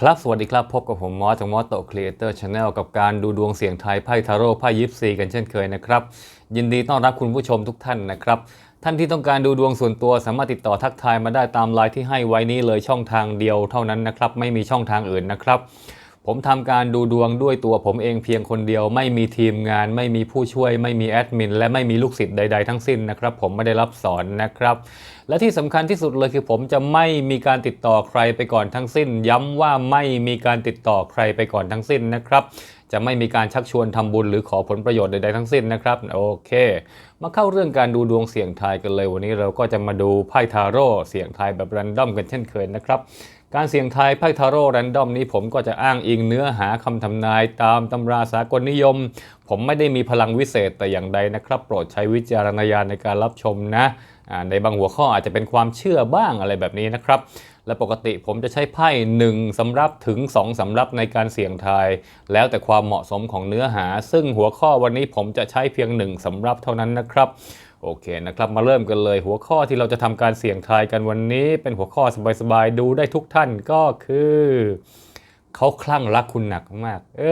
ครับสวัสดีครับ พบกับผมมอสจากมอสโตครีเอเตอร์ชาแนลกับการดูดวงเสียงไทยไพ่ทาโร่ไพ่ยิปซีกันเช่นเคยนะครับ ยินดีต้อนรับคุณผู้ชมทุกท่านนะครับ ท่านที่ต้องการดูดวงส่วนตัวสามารถติดต่อทักทายมาได้ตามไลน์ที่ให้ไว้นี้เลยช่องทางเดียวเท่านั้นนะครับ ไม่มีช่องทางอื่นนะครับ ผมทำการดูดวงด้วยตัวผมเองเพียงคนเดียว ไม่มีทีมงาน ไม่มีผู้ช่วย ไม่มีแอดมิน และไม่มีลูกศิษย์ใด ๆ ทั้งสิ้นนะครับ ผมไม่ได้รับสอนนะครับ และที่สำคัญที่สุดเลยคือผมจะไม่มีการติดต่อใครไปก่อนทั้งสิ้น ย้ำว่าไม่มีการติดต่อใครไปก่อนทั้งสิ้นนะครับจะไม่มีการชักชวนทำบุญหรือขอผลประโยชน์ใดๆทั้งสิ้นนะครับโอเค มาเข้าเรื่องการดูดวงเสี่ยงทายกันเลย วันนี้เราก็จะมาดูไพ่ทาโร่เสี่ยงทายแบบรันดอมกันเช่นเคยนะครับ การเสี่ยงทายไพ่ทาโร่แรนดอมนี้ผมก็จะอ้างอิงเนื้อหาคำทำนายตามตำราสากลนิยม ผมไม่ได้มีพลังวิเศษแต่อย่างใดนะครับ โปรดใช้วิจารณญาณในการรับชมนะในบางหัวข้ออาจจะเป็นความเชื่อบ้างอะไรแบบนี้นะครับ และปกติผมจะใช้ไพ่1สำรับถึง 2สำรับในการเสี่ยงทาย แล้วแต่ความเหมาะสมของเนื้อหา ซึ่งหัวข้อวันนี้ผมจะใช้เพียง 1สำรับเท่านั้นนะครับโอเคนะครับมาเริ่มกันเลยหัวข้อที่เราจะทำการเสี่ยงทายกันวันนี้ เป็นหัวข้อสบายๆดูได้ทุกท่านก็คือเขาคลั่งรักคุณหนักมาก เอ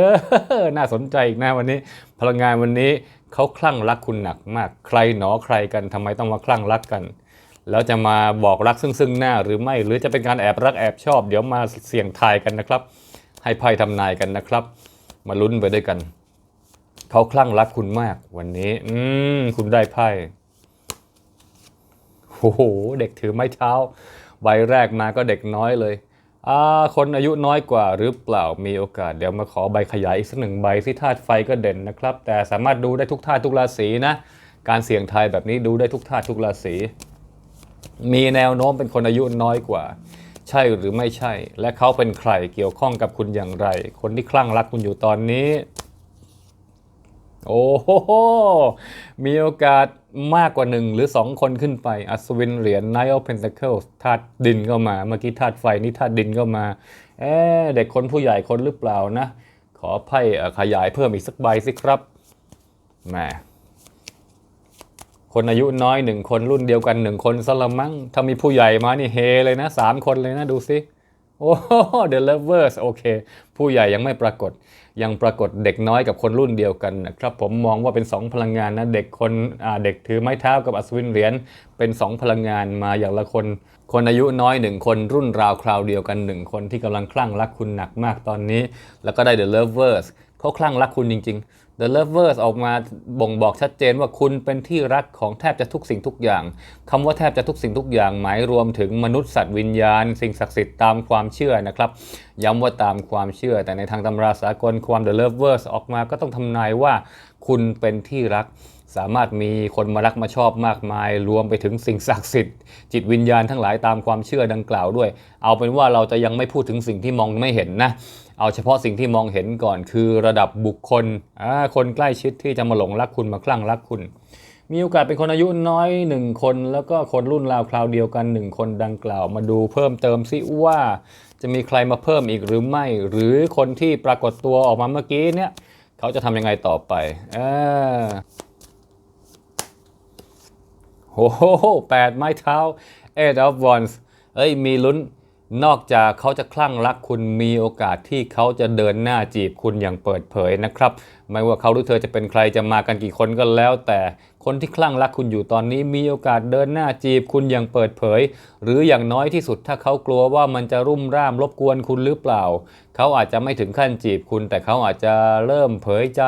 อ น่าสนใจอีกนะวันนี้ พลังงานวันนี้เขาคลั่งรักคุณหนักมาก ใครหนอใครกันทำไมต้องมาคลั่งรักกัน แล้วจะมาบอกรักซึ่งซึ่งหน้าหรือไม่ หรือจะเป็นการแอบรักแอบชอบ เดี๋ยวมาเสี่ยงทายกันนะครับ ให้ไพ่ทำนายกันนะครับ มาลุ้นไปด้วยกัน เขาคลั่งรักคุณมากวันนี้ อืมคุณได้ไพ่โอ้โหเด็กถือไม้เท้าใบแรกมาก็เด็กน้อยเลยอ่าคนอายุน้อยกว่าหรือเปล่ามีโอกาส เดี๋ยวมาขอใบขยายอีกสักหนึ่งใบที่ธาตุไฟก็เด่นนะครับ แต่สามารถดูได้ทุกธาตุทุกราศีนะ การเสี่ยงทายแบบนี้ดูได้ทุกธาตุทุกราศี มีแนวโน้มเป็นคนอายุน้อยกว่า ใช่หรือไม่ใช่ และเขาเป็นใครเกี่ยวข้องกับคุณอย่างไร คนที่คลั่งรักคุณอยู่ตอนนี้ โอ้โหมีโอกาสมากกว่าหนึ่งหรือ2คนขึ้นไป อัศวินเหรียญ Knight of Pentacles ธาตุดินก็มา เมื่อกี้ธาตุไฟนี่ธาตุดินก็มา เอ๊เด็กคนผู้ใหญ่คนหรือเปล่านะ ขอไพ่เอ่อขยายเพิ่มอีกสักใบสิครับแหม คนอายุน้อยหนึ่งคนรุ่นเดียวกันหนึ่งคนสละมั้งถ้ามีผู้ใหญ่มานี่เฮเลยนะสามคนเลยนะดูสิโอ้โห The Lovers โอเค ผู้ใหญ่ยังไม่ปรากฏ ยังปรากฏเด็กน้อยกับคนรุ่นเดียวกันนะครับ ผมมองว่าเป็น 2 พลังงานนะ เด็กคนเด็กถือไม้เท้ากับอัศวินเหรียญเป็น 2 พลังงานมาอย่างละคน คนอายุน้อย 1 คนรุ่นราวคราวเดียวกัน 1 คนที่กำลังคลั่งรักคุณหนักมากตอนนี้ แล้วก็ได้ The Lovers เขาคลั่งรักคุณจริง ๆ The Lovers ออกมาบ่งบอกชัดเจนว่าคุณเป็นที่รักของแทบจะทุกสิ่งทุกอย่างคำว่าแทบจะทุกสิ่งทุกอย่างหมายรวมถึงมนุษย์สัตว์วิญญาณ สิ่งศักดิ์สิทธิ์ตามความเชื่อนะครับ ย้ำว่าตามความเชื่อ แต่ในทางตำราสากลความ The Lovers ออกมาก็ต้องทำนายว่าคุณเป็นที่รักสามารถมีคนมารักมาชอบมากมาย รวมไปถึงสิ่งศักดิ์สิทธิ์จิตวิญญาณทั้งหลายตามความเชื่อดังกล่าวด้วย เอาเป็นว่าเราจะยังไม่พูดถึงสิ่งที่มองไม่เห็นนะ เอาเฉพาะสิ่งที่มองเห็นก่อนคือระดับบุคคล คนใกล้ชิดที่จะมาหลงรักคุณมาคลั่งรักคุณ มีโอกาสเป็นคนอายุน้อยหนึ่งคน แล้วก็คนรุ่นราวคราวเดียวกันหนึ่งคนดังกล่าว มาดูเพิ่มเติมซิว่าจะมีใครมาเพิ่มอีกหรือไม่ หรือคนที่ปรากฏตัวออกมาเมื่อกี้เนี่ย เขาจะทำยังไงต่อไปอโอ้โหแปดไม้เท้า eight of wands เอ้ยมีลุ้น นอกจากเขาจะคลั่งรักคุณมีโอกาสที่เขาจะเดินหน้าจีบคุณอย่างเปิดเผยนะครับ ไม่ว่าเขาหรือเธอจะเป็นใครจะมากันกี่คนก็แล้ว แต่คนที่คลั่งรักคุณอยู่ตอนนี้ มีโอกาสเดินหน้าจีบคุณอย่างเปิดเผย หรืออย่างน้อยที่สุดถ้าเขากลัวว่ามันจะรุ่มร่ามรบกวนคุณหรือเปล่า เขาอาจจะไม่ถึงขั้นจีบคุณ แต่เขาอาจจะเริ่มเผยใจ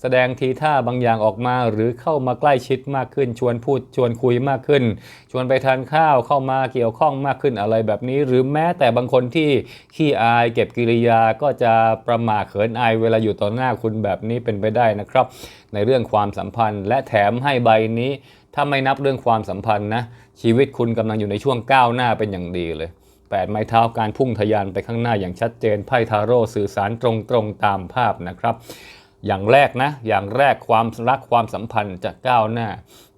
แสดงทีท่าบางอย่างออกมา หรือเข้ามาใกล้ชิดมากขึ้น ชวนพูดชวนคุยมากขึ้น ชวนไปทานข้าวเข้ามาเกี่ยวข้องมากขึ้นอะไรแบบนี้ หรือแม้แต่บางคนที่ขี้อายเก็บกิริยาก็จะประมาเขินอายเวลาอยู่ต่อหน้าคุณแบบนี้เป็นไปได้นะครับ ในเรื่องความสัมพันธ์ และแถมให้ใบนี้ถ้าไม่นับเรื่องความสัมพันธ์นะชีวิตคุณกำลังอยู่ในช่วงก้าวหน้าเป็นอย่างดีเลย แปดไม้เท้าการพุ่งทะยานไปข้างหน้าอย่างชัดเจนไพ่ทาโร่สื่อสารตรงๆตามภาพนะครับ อย่างแรกนะ อย่างแรกความรักความสัมพันธ์จะก้าวหน้า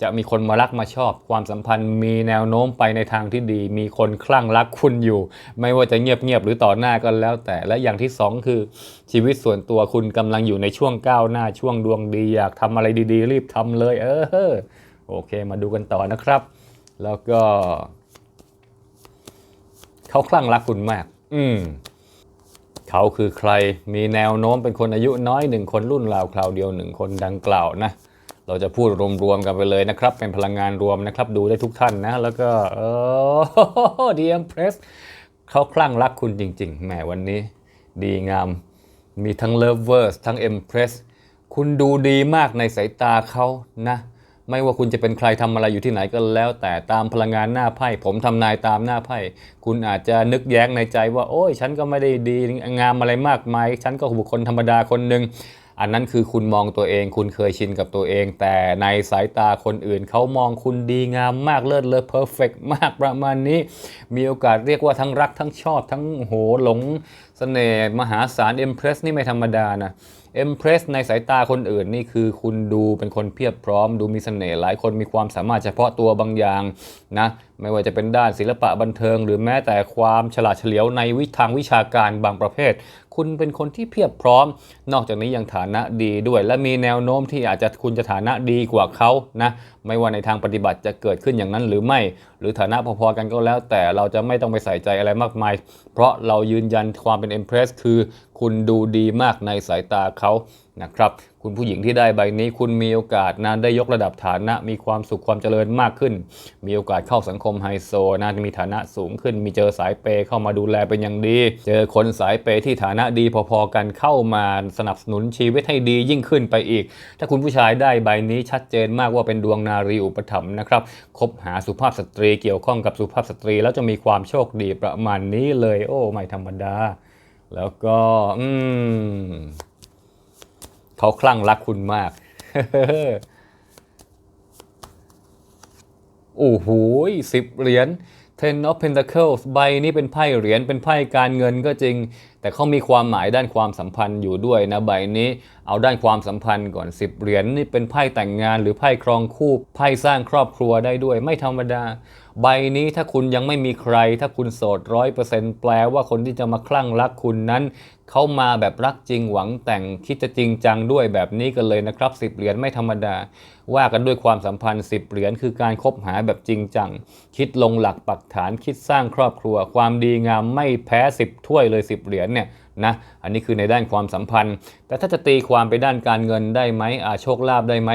จะมีคนมารักมาชอบ ความสัมพันธ์มีแนวโน้มไปในทางที่ดี มีคนคลั่งรักคุณอยู่ ไม่ว่าจะเงียบๆหรือต่อหน้าก็แล้วแต่และอย่างที่สองคือ ชีวิตส่วนตัวคุณกำลังอยู่ในช่วงก้าวหน้า ช่วงดวงดีอยากทำอะไรดีๆ รีบทำเลย เออโอเค มาดูกันต่อนะครับ แล้วก็ เขาคลั่งรักคุณมาก อืมเขาคือใครมีแนวโน้มเป็นคนอายุน้อยหนึ่งคนรุ่นราวคราวเดียวหนึ่งคนดังกล่าวนะเราจะพูดรวมๆกันไปเลยนะครับ เป็นพลังงานรวมนะครับ ดูได้ทุกท่านนะ แล้วก็เออดีเอ็มเพรสเขาคลั่งรักคุณจริง ๆ แหมวันนี้ ดีงาม มีทั้ง Lovers ทั้ง Empress คุณดูดีมากในสายตาเขานะ ไม่ว่าคุณจะเป็นใครทำอะไรอยู่ที่ไหนก็แล้ว แต่ตามพลังงานหน้าไพ่ผมทำนายตามหน้าไพ่คุณอาจจะนึกแย้งในใจว่า โอ้ยฉันก็ไม่ได้ดีงามอะไรมากมาย ฉันก็บุคคลธรรมดาคนหนึ่งอันนั้นคือคุณมองตัวเอง คุณเคยชินกับตัวเอง แต่ในสายตาคนอื่นเขามองคุณดีงามมากเลิศเลอเพอร์เฟกมากประมาณนี้ มีโอกาสเรียกว่าทั้งรักทั้งชอบ ทั้งโหหลงเสน่ห์มหาศาลเอ็มเพรสนี่ไม่ธรรมดานะ เอมเพรสในสายตาคนอื่นนี่คือคุณดูเป็นคนเพียบพร้อม ดูมีเสน่ห์หลายคนมีความสามารถเฉพาะตัวบางอย่างนะไม่ว่าจะเป็นด้านศิลปะบันเทิง หรือแม้แต่ความฉลาดเฉลียวในวิทางวิชาการบางประเภท คุณเป็นคนที่เพียบพร้อม นอกจากนี้ยังฐานะดีด้วย และมีแนวโน้มที่อาจจะคุณจะฐานะดีกว่าเขานะไม่ว่าในทางปฏิบัติจะเกิดขึ้นอย่างนั้นหรือไม่ หรือฐานะพอๆกันก็แล้ว แต่เราจะไม่ต้องไปใส่ใจอะไรมากมาย เพราะเรายืนยันความเป็นเอ็มเพรสคือ คุณดูดีมากในสายตาเขา นะครับคุณผู้หญิงที่ได้ใบนี้คุณมีโอกาสนะได้ยกระดับฐานะ มีความสุขความเจริญมากขึ้น มีโอกาสเข้าสังคมไฮโซนะมีฐานะสูงขึ้น มีเจอสายเปย์เข้ามาดูแลเป็นอย่างดี เจอคนสายเปย์ที่ฐานะดีพอๆกันเข้ามาสนับสนุนชีวิตให้ดียิ่งขึ้นไปอีก ถ้าคุณผู้ชายได้ใบนี้ชัดเจนมากว่าเป็นดวงนารีอุปถัมภ์นะครับคบหาสุภาพสตรีเกี่ยวข้องกับสุภาพสตรี แล้วจะมีความโชคดีประมาณนี้เลย โอ้ไม่ธรรมดา แล้วก็ อืม เขาคลั่งรักคุณมาก โอ้โหสิบเหรียญ Ten of Pentacles ใบนี้เป็นไพ่เหรียญ เป็นไพ่การเงินก็จริง แต่เขามีความหมายด้านความสัมพันธ์อยู่ด้วยนะใบนี้เอาด้านความสัมพันธ์ก่อน 10 เหรียญนี่เป็นไพ่แต่งงานหรือไพ่ครองคู่ไพ่สร้างครอบครัวได้ด้วย ไม่ธรรมดา ใบนี้ถ้าคุณยังไม่มีใคร ถ้าคุณโสดร้อยเปอร์เซ็นต์แปลว่าคนที่จะมาคลั่งรักคุณนั้น เขามาแบบรักจริงหวังแต่งคิดจะจริงจังด้วยแบบนี้กันเลยนะครับสิบเหรียญไม่ธรรมดา ว่ากันด้วยความสัมพันธ์สิบเหรียญคือการคบหาแบบจริงจัง คิดลงหลักปักฐานคิดสร้างครอบครัว ความดีงามไม่แพ้สิบถ้วยเลยสิบเหรียญเนี่ยนะอันนี้คือในด้านความสัมพันธ์ แต่ถ้าจะตีความไปด้านการเงินได้ไหมอาโชคลาภได้ไหม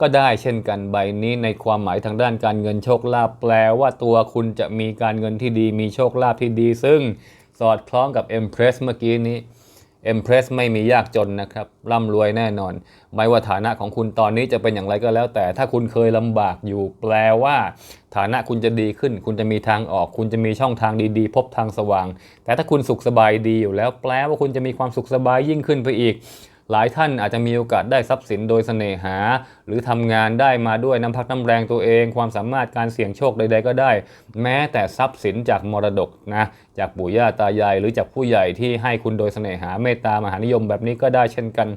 ก็ได้เช่นกันใบนี้ในความหมายทางด้านการเงินโชคลาภแปลว่าตัวคุณจะมีการเงินที่ดี มีโชคลาภที่ดี ซึ่งสอดคล้องกับ Empress เมื่อกี้นี้ เอ็มเพรสไม่มียากจนนะครับร่ำรวยแน่นอน ไม่ว่าฐานะของคุณตอนนี้จะเป็นอย่างไรก็แล้ว แต่ถ้าคุณเคยลำบากอยู่แปลว่า ฐานะคุณจะดีขึ้น คุณจะมีทางออก คุณจะมีช่องทางดีๆ พบทางสว่าง แต่ถ้าคุณสุขสบายดีอยู่แล้ว แปลว่าคุณจะมีความสุขสบายยิ่งขึ้นไปอีก หลายท่านอาจจะมีโอกาสได้ทรัพย์สินโดยเสน่หา หรือทำงานได้มาด้วยน้ำพักน้ำแรงตัวเอง ความสามารถการเสี่ยงโชคใด ๆ ก็ได้ แม้แต่ทรัพย์สินจากมรดกนะจากปู่ย่าตายายหรือจากผู้ใหญ่ที่ให้คุณโดยเสน่หาเมตตามหานิยมแบบนี้ก็ได้เช่นกัน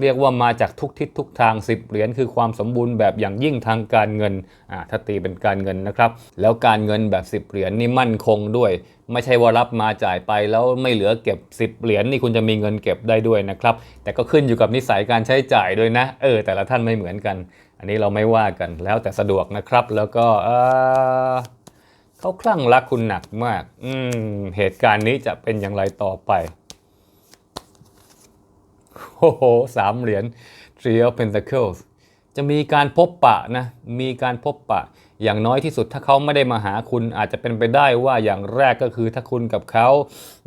เรียกว่ามาจากทุกทิศทุกทาง 10 เหรียญคือความสมบูรณ์แบบอย่างยิ่งทางการเงินอ่าถ้าตีเป็นการเงินนะครับ แล้วการเงินแบบ 10 เหรียญนี่มั่นคงด้วย ไม่ใช่ว่ารับมาจ่ายไปแล้วไม่เหลือเก็บ 10 เหรียญนี่คุณจะมีเงินเก็บได้ด้วยนะครับ แต่ก็ขึ้นอยู่กับนิสัยการใช้จ่ายด้วยนะ เออ แต่ละท่านไม่เหมือนกัน อันนี้เราไม่ว่ากันแล้วแต่สะดวกนะครับ แล้วก็เออเขาคลั่งรักคุณหนักมาก อืมเหตุการณ์นี้จะเป็นอย่างไรต่อไปโอ้โหสามเหรียญ Three of Pentacles จะมีการพบปะนะ มีการพบปะ อย่างน้อยที่สุดถ้าเขาไม่ได้มาหาคุณอาจจะเป็นไปได้ว่าอย่างแรกก็คือถ้าคุณกับเขา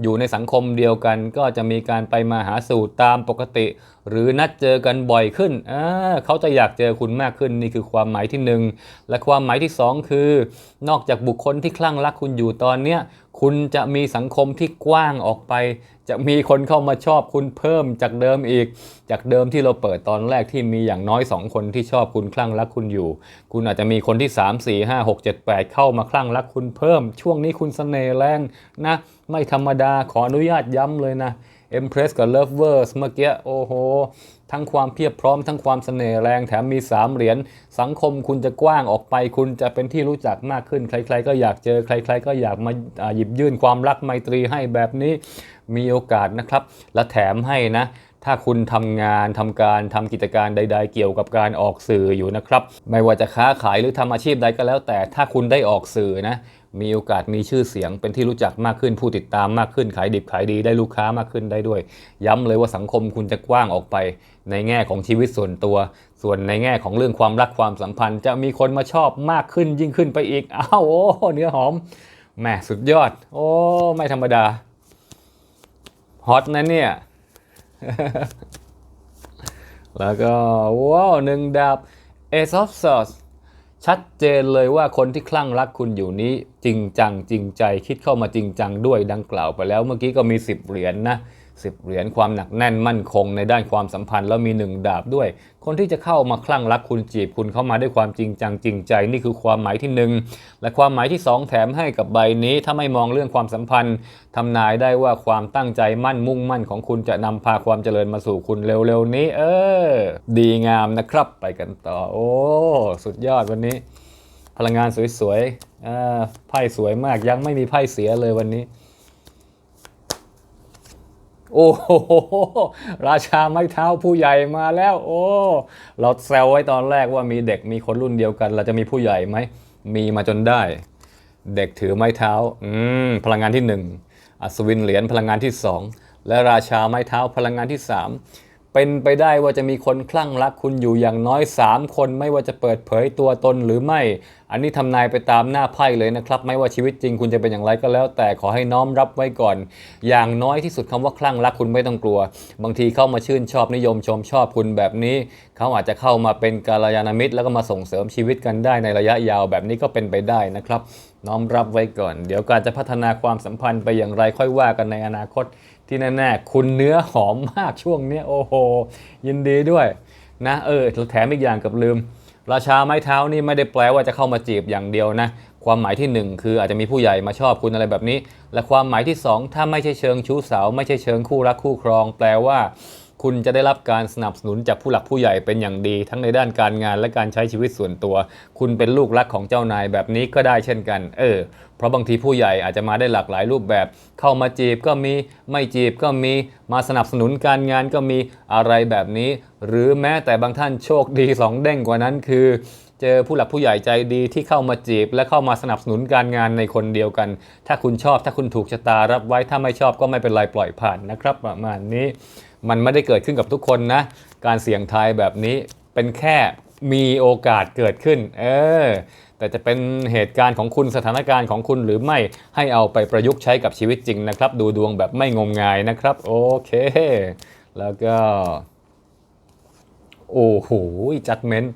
อยู่ในสังคมเดียวกัน ก็จะมีการไปมาหาสู่ตามปกติ หรือนัดเจอกันบ่อยขึ้นเขาจะอยากเจอคุณมากขึ้นนี่คือความหมายที่หนึ่งและความหมายที่สองคือ นอกจากบุคคลที่คลั่งรักคุณอยู่ตอนเนี้ยคุณจะมีสังคมที่กว้างออกไป จะมีคนเข้ามาชอบคุณเพิ่มจากเดิมอีก จากเดิมที่เราเปิดตอนแรกที่มีอย่างน้อย 2 คนที่ชอบคุณคลั่งรักคุณอยู่ คุณอาจจะมีคนที่ 3 4 5 6 7 8 เข้ามาคลั่งรักคุณเพิ่ม ช่วงนี้คุณเสน่ห์แรงนะ ไม่ธรรมดาขออนุญาตย้ำเลยนะ Empress กับ Lovers เมื่อกี้โอ้โห ทั้งความเพียบพร้อมทั้งความเสน่ห์แรงแถมมี 3 เหรียญสังคมคุณจะกว้างออกไป คุณจะเป็นที่รู้จักมากขึ้น ใคร ๆ ก็อยากเจอใคร ๆ ก็อยากมาอ่าหยิบยื่นความรักไมตรีให้แบบนี้มีโอกาสนะครับ และแถมให้นะถ้าคุณทำงานทำการทำกิจการใด ๆ เกี่ยวกับการออกสื่ออยู่นะครับ ไม่ว่าจะค้าขายหรือทำอาชีพใดก็แล้วแต่ถ้าคุณได้ออกสื่อนะ มีโอกาสมีชื่อเสียงเป็นที่รู้จักมากขึ้นผู้ติดตามมากขึ้นขายดิบขายดีได้ลูกค้ามากขึ้นได้ด้วย ย้ำเลยว่าสังคมคุณจะกว้างออกไป ในแง่ของชีวิตส่วนตัว ส่วนในแง่ของเรื่องความรักความสัมพันธ์ จะมีคนมาชอบมากขึ้นยิ่งขึ้นไปอีกอ้าวโอ้เนื้อหอมแหมสุดยอด โอ้ไม่ธรรมดาฮอตนะเนี่ยแล้วก็ว้าวหนึ่งดาบ Ace of Swords ชัดเจนเลยว่าคนที่คลั่งรักคุณอยู่นี้ จริงจังจริงใจคิดเข้ามาจริงจังด้วยดังกล่าวไปแล้ว เมื่อกี้ก็มี 10 เหรียญนนะ 10 เหรียญความหนักแน่นมั่นคงในด้านความสัมพันธ์แล้วมี 1 ดาบด้วย คนที่จะเข้ามาคลั่งรักคุณจีบคุณเข้ามาด้วยความจริงจังจริงใจนี่คือความหมายที่ 1 และความหมายที่ 2 แถมให้กับใบนี้ถ้าไม่มองเรื่องความสัมพันธ์ทำนายได้ว่าความตั้งใจมั่นมุ่งมั่นของคุณจะนำพาความเจริญมาสู่คุณเร็วๆนี้ เออ ดีงามนะครับ ไปกันต่อ โอ้สุดยอดวันนี้ พลังงานสวยๆอ่าไพ่สวยมากยังไม่มีไพ่เสียเลยวันนี้ โอ้โหราชาไม้เท้าผู้ใหญ่มาแล้ว โอ้เราแซวไว้ตอนแรกว่ามีเด็กมีคนรุ่นเดียวกัน เราจะมีผู้ใหญ่ไหมมีมาจนได้ เด็กถือไม้เท้า อืมพลังงานที่หนึ่งอัศวินเหรียญพลังงานที่สองและราชาไม้เท้าพลังงานที่สาม เป็นไปได้ว่าจะมีคนคลั่งรักคุณอยู่อย่างน้อย 3 คนไม่ว่าจะเปิดเผยตัวตนหรือไม่ อันนี้ทำนายไปตามหน้าไพ่เลยนะครับ ไม่ว่าชีวิตจริงคุณจะเป็นอย่างไรก็แล้ว แต่ขอให้น้อมรับไว้ก่อน อย่างน้อยที่สุดคำว่าคลั่งรักคุณไม่ต้องกลัว บางทีเข้ามาชื่นชอบนิยมชมชอบคุณแบบนี้ เขาอาจจะเข้ามาเป็นกาลยานามิตร แล้วก็มาส่งเสริมชีวิตกันได้ในระยะยาวแบบนี้ก็เป็นไปได้นะครับ น้อมรับไว้ก่อน เดี๋ยวการจะพัฒนาความสัมพันธ์ไปอย่างไรค่อยว่ากันในอนาคต ที่แน่ๆคุณเนื้อหอมมากช่วงนี้โอ้โห ยินดีด้วยนะเออแถมอีกอย่างกับลืม ราชาไม้เท้านี่ไม่ได้แปลว่าจะเข้ามาจีบอย่างเดียวนะ ความหมายที่หนึ่งคืออาจจะมีผู้ใหญ่มาชอบคุณอะไรแบบนี้ และความหมายที่สองถ้าไม่ใช่เชิงชู้สาว ไม่ใช่เชิงคู่รักคู่ครอง แปลว่า คุณจะได้รับการสนับสนุนจากผู้หลักผู้ใหญ่เป็นอย่างดี ทั้งในด้านการงานและการใช้ชีวิตส่วนตัว คุณเป็นลูกรักของเจ้านายแบบนี้ก็ได้เช่นกัน เออ เพราะบางทีผู้ใหญ่อาจจะมาได้หลากหลายรูปแบบ เข้ามาจีบก็มีไม่จีบก็มีมาสนับสนุนการงานก็มีอะไรแบบนี้ หรือแม้แต่บางท่านโชคดีสองเด้งกว่านั้นคือ เจอผู้หลักผู้ใหญ่ใจดีที่เข้ามาจีบ และเข้ามาสนับสนุนการงานในคนเดียวกัน ถ้าคุณชอบถ้าคุณถูกชะตารับไว้ถ้าไม่ชอบก็ไม่เป็นไรปล่อยผ่านนะครับ ประมาณนี้มันไม่ได้เกิดขึ้นกับทุกคนนะ การเสี่ยงทายแบบนี้เป็นแค่มีโอกาสเกิดขึ้น เออ แต่จะเป็นเหตุการณ์ของคุณสถานการณ์ของคุณหรือไม่ให้เอาไปประยุกต์ใช้กับชีวิตจริงนะครับ ดูดวงแบบไม่งมงายนะครับ โอเค แล้วก็ โอ้โหจัดเมนต์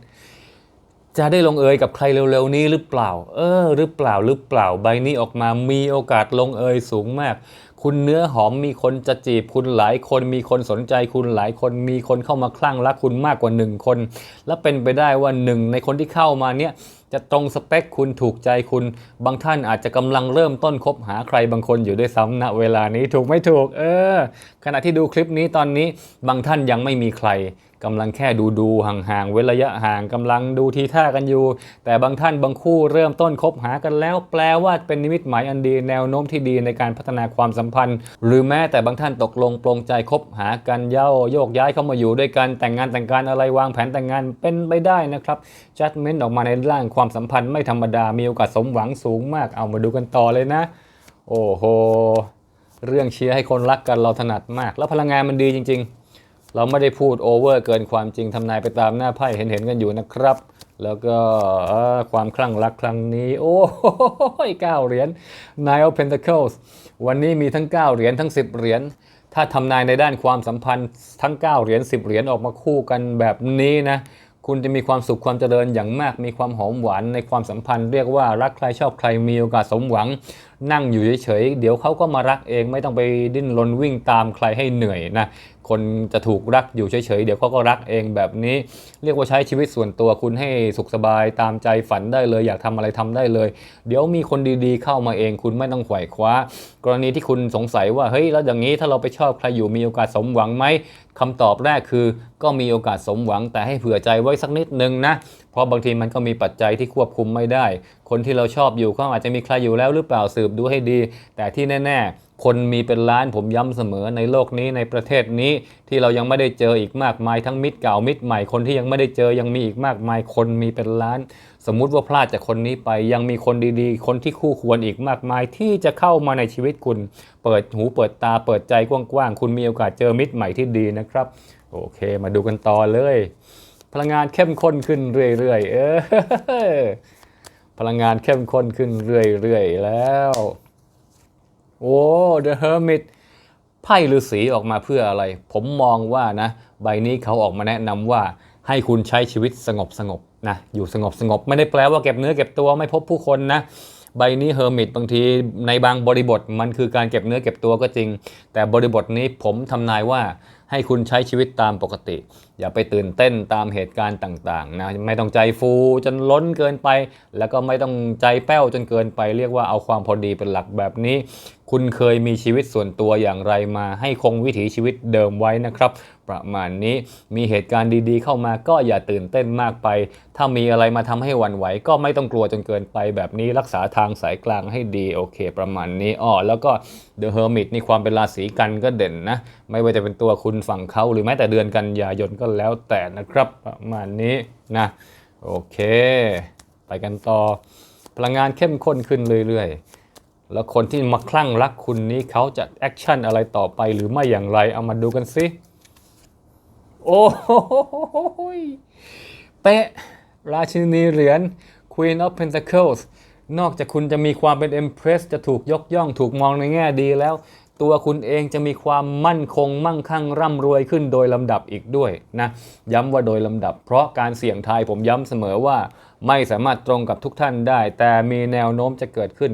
จะได้ลงเอยกับใครเร็วๆนี้หรือเปล่า เออ หรือเปล่าหรือเปล่าใบนี้ออกมามีโอกาสลงเอยสูงมาก คุณเนื้อหอมมีคนจะจีบคุณหลายคนมีคนสนใจคุณหลายคนมีคนเข้ามาคลั่งรักคุณมากกว่าหนึ่งคน และเป็นไปได้ว่าหนึ่งในคนที่เข้ามาเนี่ยจะตรงสเปคคุณถูกใจคุณ บางท่านอาจจะกำลังเริ่มต้นคบหาใครบางคนอยู่ด้วยซ้ำณเวลานี้ถูกไม่ถูก เออ ขณะที่ดูคลิปนี้ตอนนี้บางท่านยังไม่มีใครกำลังแค่ดูดูๆห่างๆเว้นระยะห่างกำลังดูทีท่ากันอยู่ แต่บางท่านบางคู่เริ่มต้นคบหากันแล้ว แปลว่าเป็นนิมิตหมายอันดีแนวโน้มที่ดีในการพัฒนาความสัมพันธ์ หรือแม้แต่บางท่านตกลงปลงใจคบหากันเย้าโยกย้ายเข้ามาอยู่ด้วยกันแต่งงานแต่งการอะไรวางแผนแต่งงานเป็นไปได้นะครับจัดเม้นต์ออกมาในร่างความสัมพันธ์ไม่ธรรมดามีโอกาสสมหวังสูงมากเอามาดูกันต่อเลยนะ โอ้โหเรื่องเชียร์ให้คนรักกันเราถนัดมาก แล้วพลังงานมันดีจริง ๆ เราไม่ได้พูดโอเวอร์เกินความจริงทำนายไปตามหน้าไพ่เห็นเห็นๆกันอยู่นะครับ แล้วก็ความคลั่งรักครั้งนี้ โอ้ยเก้าเหรียญ Nine of Pentacles วันนี้มีทั้ง 9 เหรียญทั้ง 10 เหรียญถ้าทำนายในด้านความสัมพันธ์ทั้ง 9 เหรียญ10 เหรียญออกมาคู่กันแบบนี้นะคุณจะมีความสุขความเจริญอย่างมาก มีความหอมหวานในความสัมพันธ์ เรียกว่ารักใครชอบใครมีโอกาสสมหวัง นั่งอยู่เฉยๆเดี๋ยวเขาก็มารักเองไม่ต้องไปดิ้นรนวิ่งตามใครให้เหนื่อยนะ คนจะถูกรักอยู่เฉยๆ เดี๋ยวเขาก็รักเองแบบนี้ เรียกว่าใช้ชีวิตส่วนตัวคุณให้สุขสบายตามใจฝันได้เลย อยากทำอะไรทำได้เลย เดี๋ยวมีคนดีๆเข้ามาเอง คุณไม่ต้องไขว่คว้า กรณีที่คุณสงสัยว่าเฮ้ยแล้วอย่างนี้ถ้าเราไปชอบใครอยู่มีโอกาสสมหวังไหม คำตอบแรกคือก็มีโอกาสสมหวังแต่ให้เผื่อใจไว้สักนิดนึงนะ เพราะบางทีมันก็มีปัจจัยที่ควบคุมไม่ได้ คนที่เราชอบอยู่เขาอาจจะมีใครอยู่แล้วหรือเปล่าสืบดูให้ดี แต่ที่แน่ ๆคนมีเป็นล้านผมย้ำเสมอในโลกนี้ในประเทศนี้ที่เรายังไม่ได้เจออีกมากมายทั้งมิตรเก่ามิตรใหม่คนที่ยังไม่ได้เจอยังมีอีกมากมายคนมีเป็นล้าน สมมุติว่าพลาดจากคนนี้ไปยังมีคนดีๆ คนที่คู่ควรอีกมากมาย ที่จะเข้ามาในชีวิตคุณ เปิดหูเปิดตาเปิดใจกว้างๆ คุณมีโอกาสเจอมิตรใหม่ที่ดีนะครับ โอเค มาดูกันต่อเลย พลังงานเข้มข้นขึ้นเรื่อยๆ เออพลังงานเข้มข้นขึ้นเรื่อยๆแล้ว โอ้ The Hermit ไพ่ฤาษีออกมาเพื่ออะไร ผมมองว่านะ ใบนี้เขาออกมาแนะนำว่าให้คุณใช้ชีวิตสงบสงบๆนะอยู่สงบสงบไม่ได้แปลว่าเก็บเนื้อเก็บตัวไม่พบผู้คนนะใบนี้เฮอร์มิตบางทีในบางบริบทมันคือการเก็บเนื้อเก็บตัวก็จริง แต่บริบทนี้ผมทำนายว่าให้คุณใช้ชีวิตตามปกติ อย่าไปตื่นเต้นตามเหตุการณ์ต่างๆนะไม่ต้องใจฟูจนล้นเกินไป แล้วก็ไม่ต้องใจแป้วจนเกินไป เรียกว่าเอาความพอดีเป็นหลักแบบนี้ คุณเคยมีชีวิตส่วนตัวอย่างไรมา ให้คงวิถีชีวิตเดิมไว้นะครับ ประมาณนี้ มีเหตุการณ์ดีๆ เข้ามาก็อย่าตื่นเต้นมากไป ถ้ามีอะไรมาทำให้วันไหว ก็ไม่ต้องกลัวจนเกินไปแบบนี้รักษาทางสายกลางให้ดีโอเค ประมาณนี้อ้อแล้วก็ The Hermit นี่ความเป็นราศีกันก็เด่นนะ ไม่ว่าจะเป็นตัวคุณฝั่งเขาหรือแม้แต่เดือนกันยายนก็แล้วแต่นะครับประมาณนี้นะโอเค ไปกันต่อ พลังงานเข้มข้นขึ้นเรื่อยๆแล้วคนที่มาคลั่งรักคุณนี้เขาจะแอคชั่นอะไรต่อไปหรือไม่อย่างไร เอามาดูกันสิ โอ้โหยเป๊ะราชินีเหรียญ Queen of Pentacles นอกจากคุณจะมีความเป็น Empress จะถูกยกย่องถูกมองในแง่ดีแล้ว ตัวคุณเองจะมีความมั่นคงมั่งคั่งร่ำรวยขึ้นโดยลำดับอีกด้วยนะย้ำว่าโดยลำดับ เพราะการเสี่ยงทายผมย้ำเสมอว่าไม่สามารถตรงกับทุกท่านได้ แต่มีแนวโน้มจะเกิดขึ้น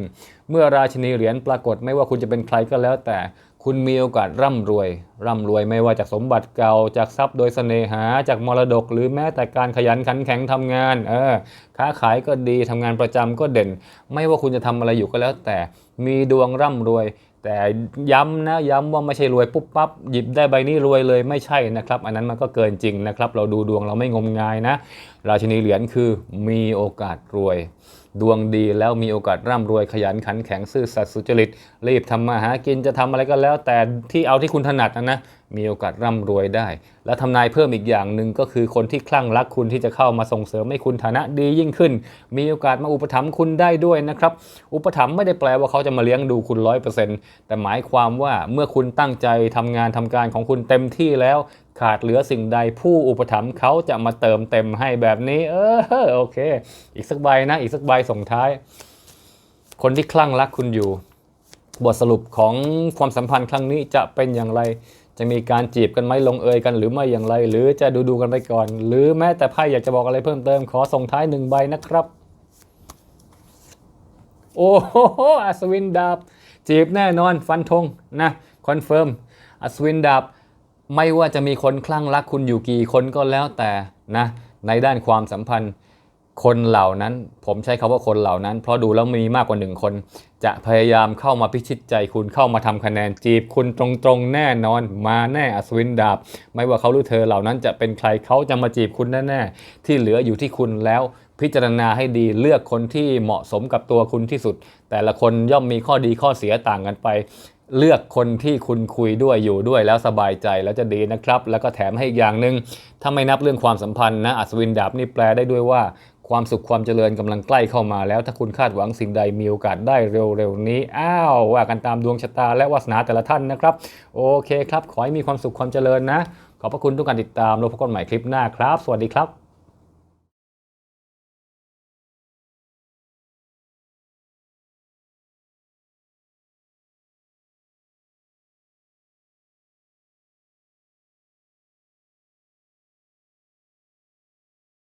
เมื่อราชินีเหรียญปรากฏไม่ว่าคุณจะเป็นใครก็แล้วแต่ คุณมีโอกาสร่ำรวย ร่ำรวยไม่ว่าจากสมบัติเก่าจากทรัพย์โดยเสน่หาจากมรดก หรือแม้แต่การขยันขันแข็งทำงาน เออ ค้าขายก็ดีทำงานประจำก็เด่น ไม่ว่าคุณจะทำอะไรอยู่ก็แล้ว แต่มีดวงร่ำรวย แต่ย้ำนะย้ำว่าไม่ใช่รวยปุ๊บปั๊บหยิบได้ใบนี้รวยเลยไม่ใช่นะครับ อันนั้นมันก็เกินจริงนะครับ เราดูดวงเราไม่งมงายนะ ราชินีเหรียญคือมีโอกาสรวย ดวงดีแล้วมีโอกาสร่ำรวยขยันขันแข็งซื่อสัตย์สุจริต รีบทำมาหากินจะทำอะไรก็แล้ว แต่ที่เอาที่คุณถนัดนะนะมีโอกาสร่ำรวยได้ และทำนายเพิ่มอีกอย่างหนึ่งก็คือคนที่คลั่งรักคุณที่จะเข้ามาส่งเสริมให้คุณฐานะดียิ่งขึ้น มีโอกาสมาอุปถัมภ์คุณได้ด้วยนะครับ อุปถัมภ์ไม่ได้แปลว่าเขาจะมาเลี้ยงดูคุณร้อยเปอร์เซ็นต์แต่หมายความว่าเมื่อคุณตั้งใจทำงานทำการของคุณเต็มที่แล้ว ขาดเหลือสิ่งใดผู้อุปถัมภ์เขาจะมาเติมเต็มให้แบบนี้ เออโอเค อีกสักใบนะ อีกสักใบส่งท้าย คนที่คลั่งรักคุณอยู่ บทสรุปของความสัมพันธ์ครั้งนี้จะเป็นอย่างไร จะมีการจีบกันไหมลงเอยกันหรือไม่อย่างไร หรือจะดูดูกันไปก่อน หรือแม้แต่ไพ่อยากจะบอกอะไรเพิ่มเติม ขอส่งท้ายหนึ่งใบนะครับ โอ้โหอัศวินดาบ จีบแน่นอนฟันธงนะคอนเฟิร์มอัศวินดาบ ไม่ว่าจะมีคนคลั่งรักคุณอยู่กี่คนก็แล้วแต่นะในด้านความสัมพันธ์คนเหล่านั้น ผมใช้คาว่าคนเหล่านั้น เพราะดูแล้วมีมากกว่าหนึ่งคน จะพยายามเข้ามาพิชิตใจคุณเข้ามาทำคะแนนจีบ คุณตรงๆแน่นอน มาแน่อัศวินดาบ ไม่ว่าเขาหรือเธอเหล่านั้นจะเป็นใครเขาจะมาจีบคุณแน่ๆที่เหลืออยู่ที่คุณแล้วพิจารณาให้ดีเลือกคนที่เหมาะสมกับตัวคุณที่สุด แต่ละคนย่อมมีข้อดีข้อเสียต่างกันไป เลือกคนที่คุณคุยด้วยอยู่ด้วยแล้วสบายใจแล้วจะดีนะครับ แล้วก็แถมให้อีกอย่างหนึ่งถ้าไม่นับเรื่องความสัมพันธ์นะอัศวินดาบนี่แปลได้ด้วยว่าความสุขความเจริญกำลังใกล้เข้ามาแล้ว ถ้าคุณคาดหวังสิ่งใดมีโอกาสได้เร็วๆนี้ อ้าวว่ากันตามดวงชะตาและวาสนาแต่ละท่านนะครับ โอเคครับ ขอให้มีความสุขความเจริญนะ ขอบพระคุณทุกการติดตามแล้วพบกันใหม่คลิปหน้าครับ สวัสดีครับ